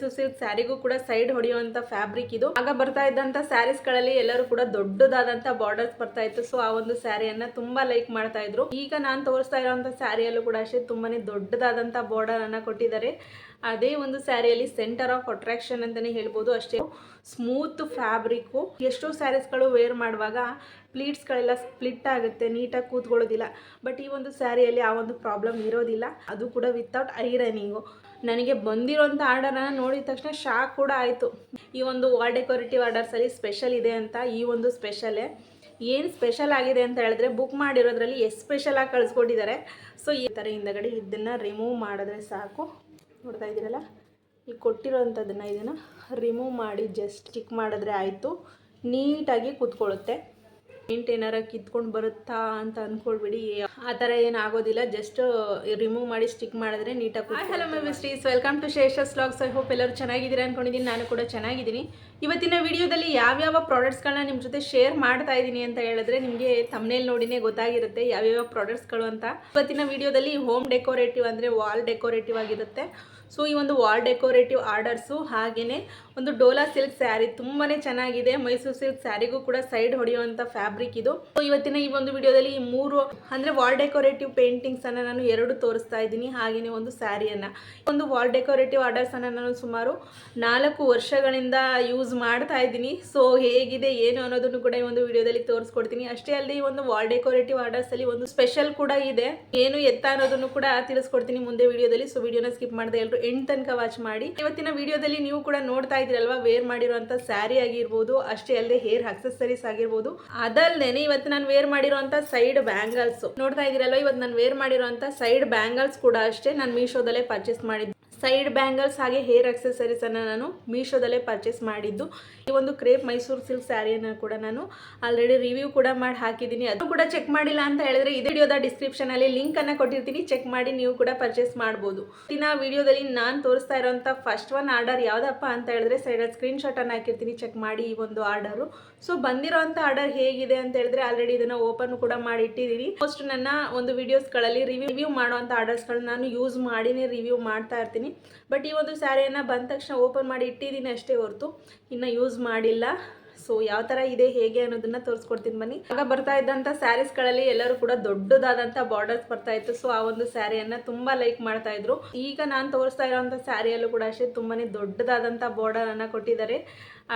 Mysuru silk ಸ್ಯಾರಿಗೂ ಕೂಡ side ಹೊಡೆಯುವಂತ fabric ಇದು. ಆಗ ಬರ್ತಾ ಇದ್ದಂತ ಸ್ಯಾರೀಸ್ಗಳಲ್ಲಿ ಎಲ್ಲರೂ ಕೂಡ ದೊಡ್ಡದಾದಂತ ಬಾರ್ಡರ್ಸ್ ಬರ್ತಾ ಇತ್ತು. ಸೊ ಆ ಒಂದು ಸ್ಯಾರಿಯನ್ನ ತುಂಬಾ ಲೈಕ್ ಮಾಡ್ತಾ ಇದ್ರು. ಈಗ ನಾನು ತೋರಿಸ್ತಾ ಇರುವಂತ ಸ್ಯಾರಿಯಲ್ಲೂ ಕೂಡ ಅಷ್ಟೇ ತುಂಬಾನೇ ದೊಡ್ಡದಾದಂತ ಬಾರ್ಡರ್ ಅನ್ನ ಕೊಟ್ಟಿದ್ದಾರೆ. ಅದೇ ಒಂದು ಸ್ಯಾರಿಯಲ್ಲಿ ಸೆಂಟರ್ ಆಫ್ ಅಟ್ರಾಕ್ಷನ್ ಅಂತಾನೆ ಹೇಳ್ಬೋದು ಅಷ್ಟೇ. ಸ್ಮೂತ್ ಫ್ಯಾಬ್ರಿಕ್ ಎಷ್ಟೋ ಸ್ಯಾರೀಸ್ಗಳು ವೇರ್ ಮಾಡುವಾಗ ಪ್ಲೀಟ್ಸ್ಗಳೆಲ್ಲ ಸ್ಪ್ಲಿಟ್ ಆಗುತ್ತೆ, ನೀಟಾಗಿ ಕೂತ್ಕೊಳ್ಳೋದಿಲ್ಲ. ಬಟ್ ಈ ಒಂದು ಸ್ಯಾರಿಯಲ್ಲಿ ಆ ಒಂದು ಪ್ರಾಬ್ಲಮ್ ಇರೋದಿಲ್ಲ. ಅದು ಕೂಡ ವಿತೌಟ್ ಐರನಿಂಗು ನನಗೆ ಬಂದಿರೋಂಥ ಆರ್ಡರನ್ನು ನೋಡಿದ ತಕ್ಷಣ ಶಾಕ್ ಕೂಡ ಆಯಿತು. ಈ ಒಂದು ವಾಲ್ ಡೆಕೋರೇಟಿವ್ ಆರ್ಡರ್ಸಲ್ಲಿ ಸ್ಪೆಷಲ್ ಇದೆ ಅಂತ, ಈ ಒಂದು ಸ್ಪೆಷಲೇ ಏನು ಸ್ಪೆಷಲ್ ಆಗಿದೆ ಅಂತ ಹೇಳಿದ್ರೆ ಬುಕ್ ಮಾಡಿರೋದ್ರಲ್ಲಿ ಎಷ್ಟು ಸ್ಪೆಷಲ್ ಆಗಿ ಕಳಿಸ್ಕೊಟ್ಟಿದ್ದಾರೆ. ಸೊ ಈ ಥರ ಹಿಂದಗಡೆ ಇದನ್ನು ರಿಮೂವ್ ಮಾಡಿದ್ರೆ ಸಾಕು. ನೋಡ್ತಾ ಇದ್ದೀರಲ್ಲ? ಈ ಕೊಟ್ಟಿರೋವಂಥದ್ದನ್ನು ಇದನ್ನು ರಿಮೂವ್ ಮಾಡಿ ಜಸ್ಟ್ ಸ್ಟಿಕ್ ಮಾಡಿದ್ರೆ ಆಯಿತು. ನೀಟಾಗಿ ಕೂತ್ಕೊಳ್ಳುತ್ತೆ. ಪೇಂಟ್ ಏನಾರ ಕಿತ್ಕೊಂಡು ಬರುತ್ತಾ ಅಂತ ಅನ್ಕೊಳ್ಬಿಡಿ. ಆ ತರ ಏನು ಆಗೋದಿಲ್ಲ. ಜಸ್ಟ್ ರಿಮೂವ್ ಮಾಡಿ ಸ್ಟಿಕ್ ಮಾಡಿದ್ರೆ ನೀಟಾಗಿ hello my sisters welcome to Shesha's vlogs I hope ಎಲ್ಲರೂ ಚೆನ್ನಾಗಿದ್ದೀರಾ ಅನ್ಕೊಂಡಿದ್ದೀನಿ. ನಾನು ಕೂಡ ಚೆನ್ನಾಗಿದ್ದೀನಿ. ಇವತ್ತಿನ ವಿಡಿಯೋದಲ್ಲಿ ಯಾವ್ಯಾವ ಪ್ರಾಡಕ್ಟ್ಸ್ಗಳನ್ನ ನಿಮ್ಮ ಜೊತೆ ಶೇರ್ ಮಾಡ್ತಾ ಇದ್ದೀನಿ ಅಂತ ಹೇಳಿದ್ರೆ ನಿಮಗೆ ತಮ್ಮನೇಲಿ ನೋಡಿನೇ ಗೊತ್ತಾಗಿರುತ್ತೆ ಯಾವ್ಯಾವ ಪ್ರಾಡಕ್ಟ್ಸ್ಗಳು ಅಂತ. ಇವತ್ತಿನ ವಿಡಿಯೋದಲ್ಲಿ ಹೋಮ್ ಡೆಕೋರೇಟಿವ್ ಅಂದರೆ ವಾಲ್ ಡೆಕೋರೇಟಿವ್ ಆಗಿರುತ್ತೆ. ಸೊ ಈ ಒಂದು ವಾಲ್ ಡೆಕೋರೇಟಿವ್ ಆರ್ಡರ್ಸು ಹಾಗೆಯೇ ಒಂದು ಡೋಲಾ ಸಿಲ್ಕ್ ಸ್ಯಾರಿ ತುಂಬಾನೇ ಚೆನ್ನಾಗಿದೆ. ಮೈಸೂರು ಸಿಲ್ಕ್ ಸ್ಯಾರಿಗೂ ಕೂಡ ಸೈಡ್ ಹೊಡೆಯುವಂಥ ಫ್ಯಾಬ್ರಿಕ್ ಇದು. ಇವತ್ತಿನ ಈ ಒಂದು ವಿಡಿಯೋದಲ್ಲಿ ಈ ಮೂರು, ಅಂದ್ರೆ ವಾಲ್ ಡೆಕೋರೇಟಿವ್ ಪೇಂಟಿಂಗ್ಸನ್ನು ನಾನು ಎರಡು ತೋರಿಸ್ತಾ ಇದ್ದೀನಿ. ಹಾಗೇನೆ ಒಂದು ಸ್ಯಾರಿಯನ್ನ. ಒಂದು ವಾಲ್ ಡೆಕೋರೇಟಿವ್ ಆರ್ಡರ್ಸನ್ನು ನಾನು ಸುಮಾರು ನಾಲ್ಕು ವರ್ಷಗಳಿಂದ ಯೂಸ್ ಮಾಡ್ತಾ ಇದ್ದೀನಿ. ಸೊ ಹೇಗಿದೆ, ಏನು ಅನ್ನೋದನ್ನು ಕೂಡ ಈ ಒಂದು ವಿಡಿಯೋದಲ್ಲಿ ತೋರಿಸ್ಕೊಡ್ತೀನಿ. ಅಷ್ಟೇ ಅಲ್ಲದೆ ಈ ಒಂದು ವಾಲ್ ಡೆಕೋರೇಟಿವ್ ಆರ್ಡರ್ಸಲ್ಲಿ ಒಂದು ಸ್ಪೆಷಲ್ ಕೂಡ ಇದೆ. ಏನು ಎತ್ತ ಅನ್ನೋದನ್ನು ಕೂಡ ತಿಳಿಸ್ಕೊಡ್ತೀನಿ ಮುಂದೆ ವಿಡಿಯೋದಲ್ಲಿ. ಸೊ ವಿಡಿಯೋನ ಸ್ಕಿಪ್ ಮಾಡದೆ ಎಲ್ಲರೂ ಎಂಡ್ ತನಕ ವಾಚ್ ಮಾಡಿ. ಇವತ್ತಿನ ವಿಡಿಯೋದಲ್ಲಿ ನೀವು ಕೂಡ ನೋಡ್ತಾ ಇದ್ದೀರಲ್ವಾ ವೇರ್ ಮಾಡಿರುವಂತ ಸ್ಯಾರಿ ಆಗಿರ್ಬೋದು, ಅಷ್ಟೇ ಅಲ್ಲದೆ ಹೇರ್ ಅಕ್ಸೆಸರೀಸ್ ಆಗಿರ್ಬೋದು. ಅದಲ್ಲದೆ ಇವತ್ತು ನಾನು ವೇರ್ ಮಾಡಿರುವಂತ ಸೈಡ್ ಬ್ಯಾಂಗಲ್ಸ್ ನೋಡ್ತಾ ಇದೀರಲ್ವಾ ಇವತ್ತು ನಾನು ವೇರ್ ಮಾಡಿರುವಂತ ಸೈಡ್ ಬ್ಯಾಂಗಲ್ಸ್ ಕೂಡ ಅಷ್ಟೇ ನಾನು ಮೀಶೋದಲ್ಲೇ ಪರ್ಚೇಸ್ ಮಾಡಿದ್ದೆ. ಸೈಡ್ ಬ್ಯಾಂಗಲ್ಸ್ ಹಾಗೆ ಹೇರ್ ಅಕ್ಸೆಸರೀಸನ್ನು ನಾನು ಮೀಶೋದಲ್ಲೇ ಪರ್ಚೇಸ್ ಮಾಡಿದ್ದು. ಈ ಒಂದು ಕ್ರೇಪ್ ಮೈಸೂರು ಸಿಲ್ಕ್ ಸ್ಯಾರಿಯನ್ನು ಕೂಡ ನಾನು ಆಲ್ರೆಡಿ ರಿವ್ಯೂ ಕೂಡ ಮಾಡಿ ಹಾಕಿದ್ದೀನಿ. ಅದು ಕೂಡ ಚೆಕ್ ಮಾಡಿಲ್ಲ ಅಂತ ಹೇಳಿದ್ರೆ ಇದೇ ವಿಡಿಯೋದ ಡಿಸ್ಕ್ರಿಪ್ಷನ್ ಅಲ್ಲಿ ಲಿಂಕ್ ಅನ್ನ ಕೊಟ್ಟಿರ್ತೀನಿ. ಚೆಕ್ ಮಾಡಿ ನೀವು ಕೂಡ ಪರ್ಚೇಸ್ ಮಾಡ್ಬೋದು. ಇನ್ನ ವಿಡಿಯೋದಲ್ಲಿ ನಾನು ತೋರಿಸ್ತಾ ಇರೋಂಥ ಫಸ್ಟ್ ಒನ್ ಆರ್ಡರ್ ಯಾವುದಪ್ಪ ಅಂತ ಹೇಳಿದ್ರೆ ಸೈಡಲ್ಲಿ ಸ್ಕ್ರೀನ್ ಶಾಟ್ ಅನ್ನು ಹಾಕಿರ್ತೀನಿ. ಚೆಕ್ ಮಾಡಿ ಈ ಒಂದು ಆರ್ಡರು ಸೊ ಬಂದಿರೋಂಥ ಆರ್ಡರ್ ಹೇಗಿದೆ ಅಂತ ಹೇಳಿದ್ರೆ ಆಲ್ರೆಡಿ ಇದನ್ನ ಓಪನ್ ಕೂಡ ಮಾಡಿ ಇಟ್ಟಿದ್ದೀನಿ ಫಸ್ಟ್ ನನ್ನ ಒಂದು ವಿಡಿಯೋಸ್ಗಳಲ್ಲಿ ರಿವ್ಯೂ ಮಾಡುವಂಥ ಆರ್ಡರ್ಸ್ಗಳನ್ನ ನಾನು ಯೂಸ್ ಮಾಡಿನೇ ರಿವ್ಯೂ ಮಾಡ್ತಾ ಇರ್ತೀನಿ. ಬಟ್ ಈ ಒಂದು ಸ್ಯಾರಿಯನ್ನು ಬಂದ ತಕ್ಷಣ ಓಪನ್ ಮಾಡಿ ಇಟ್ಟಿದ್ದೀನಿ ಅಷ್ಟೇ ಹೊರತು. ಇನ್ನು ಯೂಸ್ ಮಾಡಿಲ್ಲ. ಸೊ ಯಾವ ತರ ಇದೆ, ಹೇಗೆ ಅನ್ನೋದನ್ನ ತೋರಿಸ್ಕೊಡ್ತೀನಿ ಬನ್ನಿ. ಆಗ ಬರ್ತಾ ಸ್ಯಾರೀಸ್ಗಳಲ್ಲಿ ಎಲ್ಲರೂ ಕೂಡ ದೊಡ್ಡದಾದಂತ ಬಾರ್ಡರ್ಸ್ ಬರ್ತಾ ಇತ್ತು. ಸೊ ಆ ಒಂದು ಸ್ಯಾರಿಯನ್ನ ತುಂಬಾ ಲೈಕ್ ಮಾಡ್ತಾ ಇದ್ರು. ಈಗ ನಾನು ತೋರಿಸ್ತಾ ಇರೋಂಥ ಸ್ಯಾರಿಯಲ್ಲೂ ಕೂಡ ಅಷ್ಟೇ ತುಂಬಾನೇ ದೊಡ್ಡದಾದಂತ ಬಾರ್ಡರ್ ಅನ್ನ ಕೊಟ್ಟಿದ್ದಾರೆ.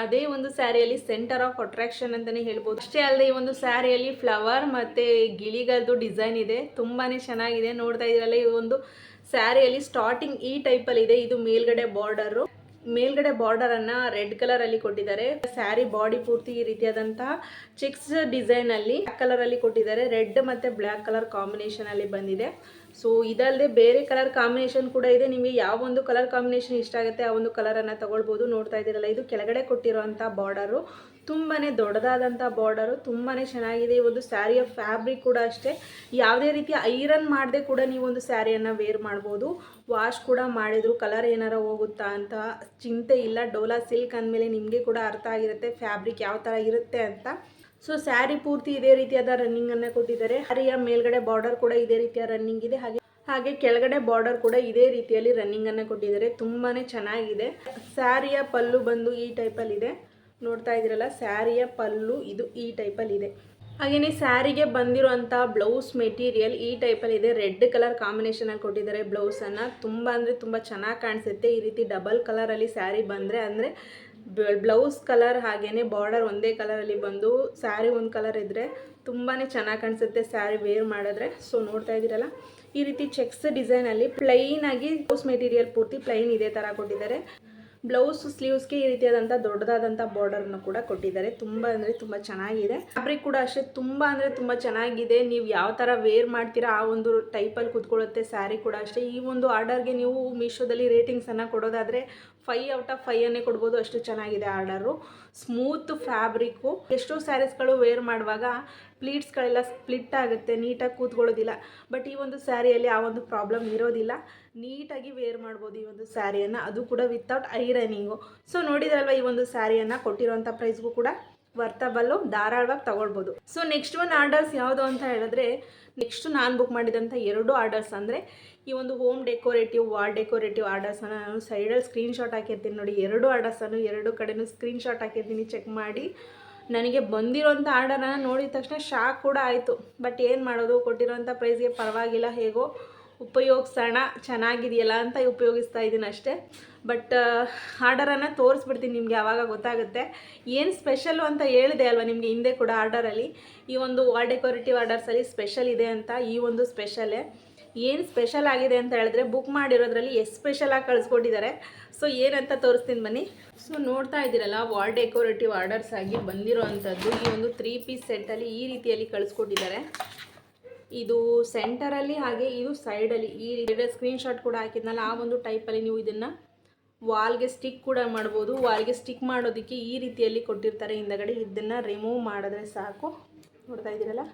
ಅದೇ ಒಂದು ಸ್ಯಾರಿಯಲ್ಲಿ ಸೆಂಟರ್ ಆಫ್ ಅಟ್ರಾಕ್ಷನ್ ಅಂತಾನೆ ಹೇಳ್ಬೋದು. ಅಷ್ಟೇ ಅಲ್ಲದೆ ಈ ಒಂದು ಸ್ಯಾರಿಯಲ್ಲಿ ಫ್ಲವರ್ ಮತ್ತೆ ಗಿಳಿಗಳದ್ದು ಡಿಸೈನ್ ಇದೆ. ತುಂಬಾನೇ ಚೆನ್ನಾಗಿದೆ. ನೋಡ್ತಾ ಇದ್ರಲ್ಲ, ಈ ಒಂದು ಸ್ಯಾರಿಯಲ್ಲಿ ಸ್ಟಾರ್ಟಿಂಗ್ ಈ ಟೈಪಲ್ಲಿ ಇದೆ. ಇದು ಮೇಲ್ಗಡೆ ಬಾರ್ಡರು ಮೇಲ್ಗಡೆ ಬಾರ್ಡರ್ ಅನ್ನ ರೆಡ್ ಕಲರ್ ಅಲ್ಲಿ ಕೊಟ್ಟಿದ್ದಾರೆ. ಸ್ಯಾರಿ ಬಾಡಿ ಪೂರ್ತಿ ಈ ರೀತಿಯಾದಂತಹ ಚಿಕ್ಸ್ ಡಿಸೈನ್ ಅಲ್ಲಿ ಕಲರ್ ಅಲ್ಲಿ ಕೊಟ್ಟಿದ್ದಾರೆ. ರೆಡ್ ಮತ್ತೆ ಬ್ಲಾಕ್ ಕಲರ್ ಕಾಂಬಿನೇಷನ್ ಅಲ್ಲಿ ಬಂದಿದೆ. ಸೊ ಇದಲ್ಲದೆ ಬೇರೆ ಕಲರ್ ಕಾಂಬಿನೇಷನ್ ಕೂಡ ಇದೆ. ನಿಮಗೆ ಯಾವ ಒಂದು ಕಲರ್ ಕಾಂಬಿನೇಷನ್ ಇಷ್ಟ ಆಗುತ್ತೆ, ಆ ಒಂದು ಕಲರನ್ನು ತಗೊಳ್ಬೋದು ನೋಡ್ತಾ ಇದ್ದೀರಲ್ಲ. ಇದು ಕೆಳಗಡೆ ಕೊಟ್ಟಿರುವಂಥ ಬಾರ್ಡರು ತುಂಬಾ ದೊಡ್ಡದಾದಂಥ ಬಾರ್ಡರು ತುಂಬಾ ಚೆನ್ನಾಗಿದೆ. ಒಂದು ಸ್ಯಾರಿಯ ಫ್ಯಾಬ್ರಿಕ್ ಕೂಡ ಅಷ್ಟೇ. ಯಾವುದೇ ರೀತಿಯ ಐರನ್ ಮಾಡದೆ ಕೂಡ ನೀವು ಒಂದು ಸ್ಯಾರಿಯನ್ನು ವೇರ್ ಮಾಡ್ಬೋದು. ವಾಶ್ ಕೂಡ ಮಾಡಿದ್ರು ಕಲರ್ ಏನಾರ ಹೋಗುತ್ತಾ ಅಂತ ಚಿಂತೆ ಇಲ್ಲ. ಡೋಲಾ ಸಿಲ್ಕ್ ಅಂದಮೇಲೆ ನಿಮಗೆ ಕೂಡ ಅರ್ಥ ಆಗಿರುತ್ತೆ. ಫ್ಯಾಬ್ರಿಕ್ ಯಾವ ಥರ ಇರುತ್ತೆ ಅಂತ. ಸೊ ಸ್ಯಾರಿ ಪೂರ್ತಿ ಇದೇ ರೀತಿಯಾದ ರನ್ನಿಂಗ್ ಅನ್ನ ಕೊಟ್ಟಿದ್ದಾರೆ. ಸ್ಯಾರಿಯ ಮೇಲ್ಗಡೆ ಬಾರ್ಡರ್ ಕೂಡ ಇದೇ ರೀತಿಯ ರನ್ನಿಂಗ್ ಇದೆ. ಹಾಗೆ ಹಾಗೆ ಕೆಳಗಡೆ ಬಾರ್ಡರ್ ಕೂಡ ಇದೇ ರೀತಿಯಲ್ಲಿ ರನ್ನಿಂಗ್ ಅನ್ನ ಕೊಟ್ಟಿದ್ದಾರೆ. ತುಂಬಾನೇ ಚೆನ್ನಾಗಿದೆ. ಸ್ಯಾರಿಯ ಪಲ್ಲು ಬಂದು ಈ ಟೈಪ್ ಅಲ್ಲಿ ಇದೆ. ನೋಡ್ತಾ ಇದ್ದೀರಲ್ಲ ಸ್ಯಾರಿಯ ಪಲ್ಲು ಇದು ಈ ಟೈಪ್ ಅಲ್ಲಿ ಇದೆ. ಹಾಗೇನೆ ಸ್ಯಾರಿಗೆ ಬಂದಿರುವಂಥ ಬ್ಲೌಸ್ ಮೆಟೀರಿಯಲ್ ಈ ಟೈಪಲ್ಲಿ ಇದೆ. ರೆಡ್ ಕಲರ್ ಕಾಂಬಿನೇಷನಲ್ಲಿ ಕೊಟ್ಟಿದ್ದಾರೆ ಬ್ಲೌಸನ್ನು ತುಂಬ ಅಂದರೆ ತುಂಬ ಚೆನ್ನಾಗಿ ಕಾಣಿಸುತ್ತೆ. ಈ ರೀತಿ ಡಬಲ್ ಕಲರಲ್ಲಿ ಸ್ಯಾರಿ ಬಂದರೆ ಅಂದರೆ ಬ್ಲೌಸ್ ಕಲರ್ ಹಾಗೇನೆ ಬಾರ್ಡರ್ ಒಂದೇ ಕಲರಲ್ಲಿ ಬಂದು ಸ್ಯಾರಿ ಒಂದು ಕಲರ್ ಇದ್ದರೆ ತುಂಬಾ ಚೆನ್ನಾಗಿ ಕಾಣಿಸುತ್ತೆ ಸ್ಯಾರಿ ವೇರ್ ಮಾಡಿದ್ರೆ. ಸೊ ನೋಡ್ತಾ ಇದ್ದೀರಲ್ಲ? ಈ ರೀತಿ ಚೆಕ್ಸ್ ಡಿಸೈನಲ್ಲಿ ಪ್ಲೈನ್ ಆಗಿ ಬ್ಲೌಸ್ ಮೆಟೀರಿಯಲ್ ಪೂರ್ತಿ ಪ್ಲೈನ್ ಇದೇ ಥರ ಕೊಟ್ಟಿದ್ದಾರೆ. ಬ್ಲೌಸ್ ಸ್ಲೀವ್ಸ್ಗೆ ಈ ರೀತಿಯಾದಂಥ ದೊಡ್ಡದಾದಂಥ ಬಾರ್ಡರ್ನ ಕೂಡ ಕೊಟ್ಟಿದ್ದಾರೆ. ತುಂಬ ಅಂದರೆ ತುಂಬ ಚೆನ್ನಾಗಿದೆ. ಫ್ಯಾಬ್ರಿಕ್ ಕೂಡ ಅಷ್ಟೇ, ತುಂಬ ಅಂದರೆ ತುಂಬ ಚೆನ್ನಾಗಿದೆ. ನೀವು ಯಾವ ಥರ ವೇರ್ ಮಾಡ್ತೀರಾ, ಆ ಒಂದು ಟೈಪಲ್ಲಿ ಕೂತ್ಕೊಳ್ಳುತ್ತೆ ಸ್ಯಾರಿ ಕೂಡ ಅಷ್ಟೇ. ಈ ಒಂದು ಆರ್ಡರ್ಗೆ ನೀವು ಮೀಶೋದಲ್ಲಿ ರೇಟಿಂಗ್ಸನ್ನು ಕೊಡೋದಾದರೆ ಫೈ ಔಟ್ ಆಫ್ ಫೈವ್ ಅನ್ನೇ ಕೊಡ್ಬೋದು, ಅಷ್ಟು ಚೆನ್ನಾಗಿದೆ ಆರ್ಡರು. Smooth fabric. ಎಷ್ಟೋ ಸ್ಯಾರೀಸ್ಗಳು ವೇರ್ ಮಾಡುವಾಗ ಪ್ಲೀಟ್ಸ್ಗಳೆಲ್ಲ ಸ್ಪ್ಲಿಟ್ ಆಗುತ್ತೆ, ನೀಟಾಗಿ ಕೂತ್ಕೊಳ್ಳೋದಿಲ್ಲ. ಬಟ್ ಈ ಒಂದು ಸ್ಯಾರಿಯಲ್ಲಿ ಆ ಒಂದು ಪ್ರಾಬ್ಲಮ್ ಇರೋದಿಲ್ಲ. ನೀಟಾಗಿ ವೇರ್ ಮಾಡ್ಬೋದು ಈ ಒಂದು ಸ್ಯಾರಿಯನ್ನು ಅದು ಕೂಡ ವಿತೌಟ್ ಐರನಿಂಗು ಸೊ ನೋಡಿದ್ರಲ್ವ ಈ ಒಂದು ಸ್ಯಾರಿಯನ್ನು ಕೊಟ್ಟಿರೋಂಥ ಪ್ರೈಸ್ಗೂ ಕೂಡ? ವರ್ತಬಲ್ಲು ಧಾರಾಳವಾಗಿ ತಗೊಳ್ಬೋದು. ಸೊ ನೆಕ್ಸ್ಟ್ ಒನ್ ಆರ್ಡರ್ಸ್ ಯಾವುದು ಅಂತ ಹೇಳಿದ್ರೆ ನೆಕ್ಸ್ಟ್ ನಾನು ಬುಕ್ ಮಾಡಿದಂಥ ಎರಡು ಆರ್ಡರ್ಸ್ ಅಂದರೆ, ಈ ಒಂದು ಹೋಮ್ ಡೆಕೋರೇಟಿವ್ ವಾಲ್ ಡೆಕೋರೇಟಿವ್ ಆರ್ಡರ್ಸನ್ನು ನಾನು ಸೈಡಲ್ಲಿ ಸ್ಕ್ರೀನ್ಶಾಟ್ ಹಾಕಿರ್ತೀನಿ ನೋಡಿ. ಎರಡು ಆರ್ಡರ್ಸನ್ನು ಎರಡು ಕಡೆನೂ ಸ್ಕ್ರೀನ್ಶಾಟ್ ಹಾಕಿರ್ತೀನಿ ಚೆಕ್ ಮಾಡಿ. ನನಗೆ ಬಂದಿರೋಂಥ ಆರ್ಡರನ್ನು ನೋಡಿದ ತಕ್ಷಣ ಶಾಕ್ ಕೂಡ ಆಯಿತು. ಬಟ್ ಏನು ಮಾಡೋದು? ಕೊಟ್ಟಿರೋಂಥ ಪ್ರೈಸ್ಗೆ ಪರವಾಗಿಲ್ಲ ಹೇಗೋ. ಉಪಯೋಗಿಸೋಣ, ಚೆನ್ನಾಗಿದೆಯಲ್ಲ ಅಂತ ಉಪಯೋಗಿಸ್ತಾ ಇದ್ದೀನಿ ಅಷ್ಟೇ. ಬಟ್ ಆರ್ಡರನ್ನು ತೋರಿಸ್ಬಿಡ್ತೀನಿ ನಿಮಗೆ ಆವಾಗ ಗೊತ್ತಾಗುತ್ತೆ. ಏನು ಸ್ಪೆಷಲು ಅಂತ ಹೇಳಿದೆ ಅಲ್ವಾ ನಿಮಗೆ ಹಿಂದೆ ಕೂಡ ಆರ್ಡರಲ್ಲಿ ಈ ಒಂದು ವಾಲ್ ಡೆಕೋರೇಟಿವ್ ಆರ್ಡರ್ಸಲ್ಲಿ ಸ್ಪೆಷಲ್ ಇದೆ ಅಂತ ಈ ಒಂದು ಸ್ಪೆಷಲೇ ಏನು ಸ್ಪೆಷಲ್ ಆಗಿದೆ ಅಂತ ಹೇಳಿದ್ರೆ ಬುಕ್ ಮಾಡಿರೋದ್ರಲ್ಲಿ ಎಷ್ಟು ಸ್ಪೆಷಲಾಗಿ ಕಳಿಸ್ಕೊಟ್ಟಿದ್ದಾರೆ. ಸೊ ಏನಂತ ತೋರಿಸ್ತೀನಿ ಬನ್ನಿ. ಸೊ ನೋಡ್ತಾ ಇದ್ದೀರಲ್ಲ ವಾಲ್ ಡೆಕೋರೇಟಿವ್ ಆರ್ಡರ್ಸ್ ಆಗಿ ಬಂದಿರೋ ಅಂಥದ್ದು ಈ ಒಂದು ತ್ರೀ ಪೀಸ್ ಸೆಟ್ಟಲ್ಲಿ ಈ ರೀತಿಯಲ್ಲಿ ಕಳಿಸ್ಕೊಟ್ಟಿದ್ದಾರೆ. ಇದು ಸೆಂಟರಲ್ಲಿ ಹಾಗೆ ಇದು ಸೈಡಲ್ಲಿ ಈ ರೀತಿ ಸ್ಕ್ರೀನ್ಶಾಟ್ ಕೂಡ ಹಾಕಿದ್ನಲ್ಲ, ಆ ಒಂದು ಟೈಪಲ್ಲಿ ನೀವು ಇದನ್ನು ವಾಲ್ಗೆ ಸ್ಟಿಕ್ ಕೂಡ ಮಾಡ್ಬೋದು. ವಾಲ್ಗೆ ಸ್ಟಿಕ್ ಮಾಡೋದಕ್ಕೆ ಈ ರೀತಿಯಲ್ಲಿ ಕೊಟ್ಟಿರ್ತಾರೆ. ಹಿಂದಗಡೆ ಇದನ್ನು ರಿಮೂವ್ ಮಾಡಿದ್ರೆ ಸಾಕು. ನೋಡ್ತಾ ಇದ್ದೀರಲ್ಲ?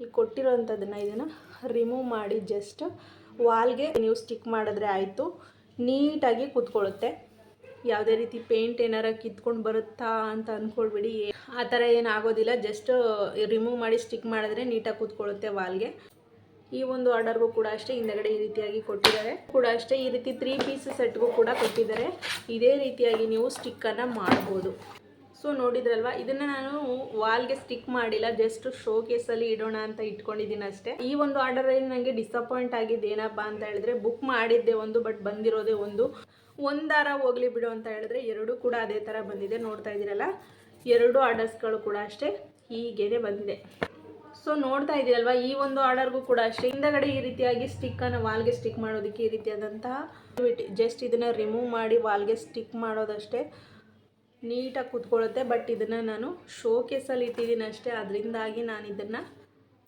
ಈ ಕೊಟ್ಟಿರೋವಂಥದ್ದನ್ನು ಇದನ್ನು ರಿಮೂವ್ ಮಾಡಿ ಜಸ್ಟ್ ವಾಲ್ಗೆ ನೀವು ಸ್ಟಿಕ್ ಮಾಡಿದ್ರೆ ಆಯಿತು. ನೀಟಾಗಿ ಕೂತ್ಕೊಳ್ಳುತ್ತೆ. ಯಾವುದೇ ರೀತಿ ಪೇಂಟ್ ಏನಾರ ಕಿತ್ಕೊಂಡು ಬರುತ್ತಾ ಅಂತ ಅಂದ್ಕೊಳ್ಬಿಡಿ ಆ ಥರ ಏನು ಆಗೋದಿಲ್ಲ ಜಸ್ಟ್ ರಿಮೂವ್ ಮಾಡಿ ಸ್ಟಿಕ್ ಮಾಡಿದ್ರೆ ನೀಟಾಗಿ ಕೂತ್ಕೊಳ್ಳುತ್ತೆ ವಾಲ್ಗೆ. ಈ ಒಂದು ಆರ್ಡರ್ಗೂ ಕೂಡ ಅಷ್ಟೇ ಹಿಂದಗಡೆ ಈ ರೀತಿಯಾಗಿ ಕೊಟ್ಟಿದ್ದಾರೆ. ಕೂಡ ಅಷ್ಟೇ ಈ ರೀತಿ ತ್ರೀ ಪೀಸ್ ಸೆಟ್ಗೂ ಕೂಡ ಕೊಟ್ಟಿದ್ದಾರೆ. ಇದೇ ರೀತಿಯಾಗಿ ನೀವು ಸ್ಟಿಕ್ಕನ್ನು ಮಾಡ್ಬೋದು. ಸೊ ನೋಡಿದ್ರಲ್ವಾ? ಇದನ್ನು ನಾನು ವಾಲ್ಗೆ ಸ್ಟಿಕ್ ಮಾಡಿಲ್ಲ. ಜಸ್ಟ್ ಶೋ ಕೇಸಲ್ಲಿ ಇಡೋಣ ಅಂತ ಇಟ್ಕೊಂಡಿದ್ದೀನಿ ಅಷ್ಟೇ. ಈ ಒಂದು ಆರ್ಡರಲ್ಲಿ ನನಗೆ ಡಿಸಪಾಯಿಂಟ್ ಆಗಿದ್ದು ಏನಪ್ಪ ಅಂತ ಹೇಳಿದ್ರೆ ಬುಕ್ ಮಾಡಿದ್ದೆ ಒಂದು ಬಟ್ ಬಂದಿರೋದೇ ಒಂದು. ಒಂದಾರ ಹೋಗ್ಲಿ ಬಿಡು ಅಂತ ಹೇಳಿದ್ರೆ ಎರಡೂ ಕೂಡ ಅದೇ ಥರ ಬಂದಿದೆ. ನೋಡ್ತಾ ಇದ್ದೀರಲ್ಲ? ಎರಡು ಆರ್ಡರ್ಸ್ಗಳು ಕೂಡ ಅಷ್ಟೇ ಹೀಗೇನೆ ಬಂದಿದೆ. ಸೊ ನೋಡ್ತಾ ಇದ್ದೀರಲ್ವಾ? ಈ ಒಂದು ಆರ್ಡರ್ಗೂ ಕೂಡ ಅಷ್ಟೇ. ಹಿಂದಗಡೆ ಈ ರೀತಿಯಾಗಿ ಸ್ಟಿಕ್ಕನ್ನು ವಾಲ್ಗೆ ಸ್ಟಿಕ್ ಮಾಡೋದಕ್ಕೆ ಈ ರೀತಿಯಾದಂತಹ ಜಸ್ಟ್ ಇದನ್ನು ರಿಮೂವ್ ಮಾಡಿ ವಾಲ್ಗೆ ಸ್ಟಿಕ್ ಮಾಡೋದಷ್ಟೇ ನೀಟಾಗಿ ಕೂತ್ಕೊಳ್ಳುತ್ತೆ. ಬಟ್ ಇದನ್ನು ನಾನು ಶೋ ಕೇಸಲ್ಲಿ ಇಟ್ಟಿದ್ದೀನಿ ಅಷ್ಟೇ. ಅದರಿಂದಾಗಿ ನಾನು ಇದನ್ನು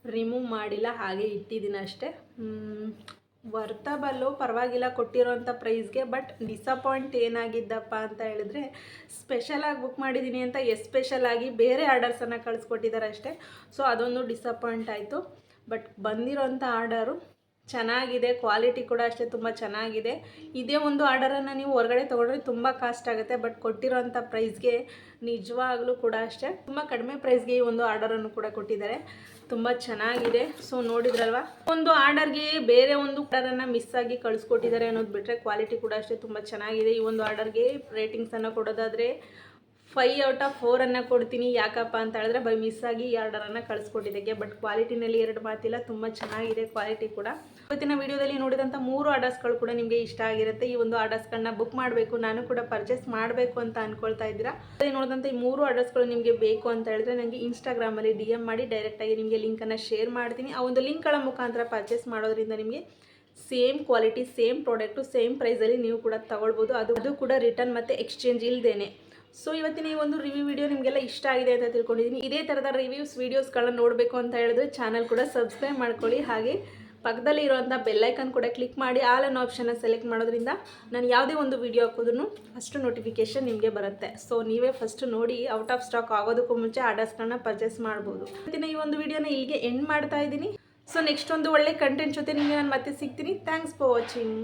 ರಿಮೂವ್ ಮಾಡಿಲ್ಲ, ಹಾಗೆ ಇಟ್ಟಿದ್ದೀನಿ ಅಷ್ಟೇ. ವರ್ತಬಲ್ಲು ಪರವಾಗಿಲ್ಲ ಕೊಟ್ಟಿರೋಂಥ ಪ್ರೈಸ್ಗೆ, ಬಟ್ ಡಿಸಪಾಯಿಂಟ್ ಏನಾಗಿದ್ದಪ್ಪ ಅಂತ ಹೇಳಿದ್ರೆ ಸ್ಪೆಷಲಾಗಿ ಬುಕ್ ಮಾಡಿದ್ದೀನಿ ಅಂತ ಎಸ್ಪೆಷಲಾಗಿ ಬೇರೆ ಆರ್ಡರ್ಸನ್ನು ಕಳಿಸ್ಕೊಟ್ಟಿದ್ದಾರೆ ಅಷ್ಟೇ. ಸೊ ಅದೊಂದು ಡಿಸಪಾಯಿಂಟ್ ಆಯಿತು. ಬಟ್ ಬಂದಿರೋಂಥ ಆರ್ಡರು ಚೆನ್ನಾಗಿದೆ ಕ್ವಾಲಿಟಿ ಕೂಡ ಅಷ್ಟೇ, ತುಂಬ ಚೆನ್ನಾಗಿದೆ. ಇದೇ ಒಂದು ಆರ್ಡರನ್ನು ನೀವು ಹೊರಗಡೆ ತೊಗೊಂಡ್ರೆ ತುಂಬ ಕಾಸ್ಟ್ ಆಗುತ್ತೆ ಬಟ್ ಕೊಟ್ಟಿರೋಂಥ ಪ್ರೈಸ್ಗೆ ನಿಜವಾಗ್ಲೂ ಕೂಡ ಅಷ್ಟೇ. ತುಂಬ ಕಡಿಮೆ ಪ್ರೈಸ್ಗೆ ಈ ಒಂದು ಆರ್ಡರನ್ನು ಕೂಡ ಕೊಟ್ಟಿದ್ದಾರೆ. ತುಂಬ ಚೆನ್ನಾಗಿದೆ. ಸೊ ನೋಡಿದ್ರಲ್ವಾ? ಒಂದು ಆರ್ಡರ್ಗೆ ಬೇರೆ ಒಂದು ಆರ್ಡರನ್ನು ಮಿಸ್ ಆಗಿ ಕಳಿಸ್ಕೊಟ್ಟಿದ್ದಾರೆ ಅನ್ನೋದು ಬಿಟ್ಟರೆ ಕ್ವಾಲಿಟಿ ಕೂಡ ಅಷ್ಟೇ ತುಂಬ ಚೆನ್ನಾಗಿದೆ. ಈ ಒಂದು ಆರ್ಡರ್ಗೆ ರೇಟಿಂಗ್ಸನ್ನು ಕೊಡೋದಾದರೆ ಫೈವ್ ಔಟ್ ಆಫ್ ಫೋರನ್ನು ಕೊಡ್ತೀನಿ. ಯಾಕಪ್ಪ ಅಂತ ಹೇಳಿದ್ರೆ ಬೈ ಮಿಸ್ ಆಗಿ ಈ ಆರ್ಡರನ್ನು ಕಳಿಸ್ಕೊಟ್ಟಿದ್ದಕ್ಕೆ. ಬಟ್ ಕ್ವಾಲಿಟಿನಲ್ಲಿ ಎರಡು ಮಾತಿಲ್ಲ, ತುಂಬ ಚೆನ್ನಾಗಿದೆ ಕ್ವಾಲಿಟಿ ಕೂಡ. ಇವತ್ತಿನ ವಿಡಿಯೋದಲ್ಲಿ ನೋಡಿದಂಥ ಮೂರು ಆರ್ಡರ್ಸ್ಗಳು ಕೂಡ ನಿಮಗೆ ಇಷ್ಟ ಆಗಿರುತ್ತೆ. ಈ ಒಂದು ಆರ್ಡರ್ಸ್ಗಳನ್ನ ಬುಕ್ ಮಾಡಬೇಕು, ನಾನು ಕೂಡ ಪರ್ಚೇಸ್ ಮಾಡಬೇಕು ಅಂತ ಅನ್ಕೊಳ್ತಾ ಇದ್ದೀರಾ? ಅದೇ ನೋಡಿದಂಥ ಈ ಮೂರು ಆರ್ಡರ್ಸ್ಗಳು ನಿಮಗೆ ಬೇಕು ಅಂತ ಹೇಳಿದ್ರೆ ನನಗೆ ಇನ್ಸ್ಟಾಗ್ರಾಮಲ್ಲಿ ಡಿ ಎಂ ಮಾಡಿ ಡೈರೆಕ್ಟಾಗಿ ನಿಮಗೆ ಲಿಂಕನ್ನು ಶೇರ್ ಮಾಡ್ತೀನಿ. ಆ ಒಂದು ಲಿಂಕ್ಗಳ ಮುಖಾಂತರ ಪರ್ಚೇಸ್ ಮಾಡೋದ್ರಿಂದ ನಿಮಗೆ same quality same product same ಪ್ರೈಸಲ್ಲಿ ನೀವು ಕೂಡ ತಗೊಳ್ಬೋದು. ಅದು ಅದು ಕೂಡ ರಿಟರ್ನ್ ಮತ್ತು ಎಕ್ಸ್ಚೇಂಜ್ ಇಲ್ಲದೇನೆ ಸೊ ಇವತ್ತಿನ ಈ ಒಂದು ರಿವ್ಯೂ ವಿಡಿಯೋ ನಿಮಗೆಲ್ಲ ಇಷ್ಟ ಆಗಿದೆ ಅಂತ ತಿಳ್ಕೊಂಡಿದ್ದೀನಿ ಇದೇ ಥರದ ರಿವ್ಯೂಸ್ ವೀಡಿಯೋಸ್ಗಳನ್ನ ನೋಡಬೇಕು ಅಂತ ಹೇಳಿದ್ರೆ ಚಾನಲ್ ಕೂಡ ಸಬ್ಸ್ಕ್ರೈಬ್ ಮಾಡ್ಕೊಳ್ಳಿ. ಹಾಗೆ ಪಕ್ಕದಲ್ಲಿ ಇರೋವಂಥ ಬೆಲ್ಲೈಕನ್ ಕೂಡ ಕ್ಲಿಕ್ ಮಾಡಿ ಆಲ್ ಅನ್ನೋ ಆಪ್ಷನ್ನ ಸೆಲೆಕ್ಟ್ ಮಾಡೋದ್ರಿಂದ ನಾನು ಯಾವುದೇ ಒಂದು ವಿಡಿಯೋ ಹಾಕೋದ್ರೂ ಫಸ್ಟ್ ನೋಟಿಫಿಕೇಷನ್ ನಿಮಗೆ ಬರುತ್ತೆ. ಸೊ ನೀವೇ ಫಸ್ಟ್ ನೋಡಿ ಔಟ್ ಆಫ್ ಸ್ಟಾಕ್ ಆಗೋದಕ್ಕೂ ಮುಂಚೆ ಆರ್ಡರ್ಸ್ಗಳನ್ನ ಪರ್ಚೇಸ್ ಮಾಡ್ಬೋದು. ಇವತ್ತಿನ ಈ ಒಂದು ವಿಡಿಯೋನ ಇಲ್ಲಿಗೆ ಎಂಡ್ ಮಾಡ್ತಾ ಇದ್ದೀನಿ. ಸೊ ನೆಕ್ಸ್ಟ್ ಒಂದು ಒಳ್ಳೆ ಕಂಟೆಂಟ್ ಜೊತೆ ನಿಮಗೆ ನಾನು ಮತ್ತೆ ಸಿಗ್ತೀನಿ. Thanks for watching